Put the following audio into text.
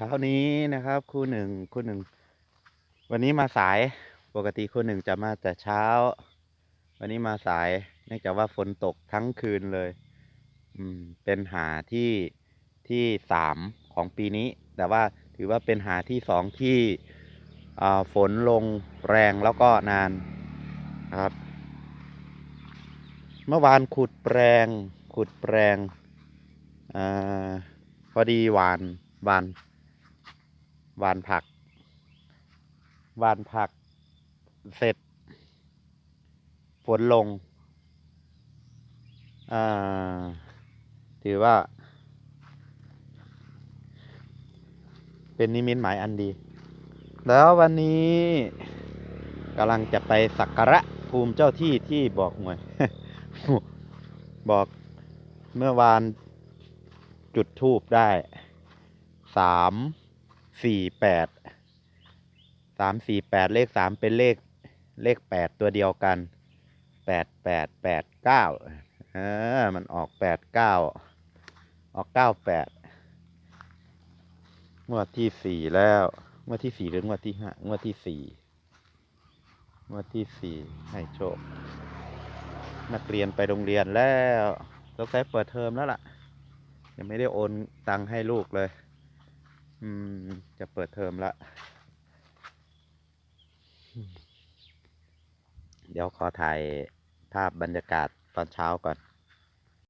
เช้านี้นะครับครูหนึ่งครูหนึ่ง วันนี้มาสายปกติครูหนึ่งจะมาแต่เช้า วันนี้มาสายเนื่องจากว่าฝนตกทั้งคืนเลย อืมเป็นหาที่ที่สามของปีนี้ แต่ว่าถือว่าเป็นหาที่สองที่ฝนลงแรงแล้วก็นานนะครับ เมื่อวานขุดแปลงขุดแปลงอพอดีหวานหวาน หวานผักหวานผักเสร็จฝนลงอ่าถือว่า เป็นนิมิตหมายอันดี แล้ววันนี้กำลังจะไปสักการะภูมิเจ้าที่ที่บอกหวยบอกเมื่อวานจุดทูบได้สาม สี่แปดสามสี่แปดเลขสามเป็นเลขเลขแปดตัวเดียวกันแปดแปดแปดเก้าเออมันออกแปดเก้าออกเก้าแปดงวดที่สี่แล้วงวดที่สี่หรืองวดที่ห้างวดที่สี่งวดที่สี่ให้โชค นักเรียนไปโรงเรียนแล้วสงสัยเปิดเทอมแล้วล่ะ ยังไม่ได้โอนตังค์ให้ลูกเลย อืม จะเปิดเทอมแล้วเดี๋ยวขอถ่ายภาพบรรยากาศตอนเช้าก่อน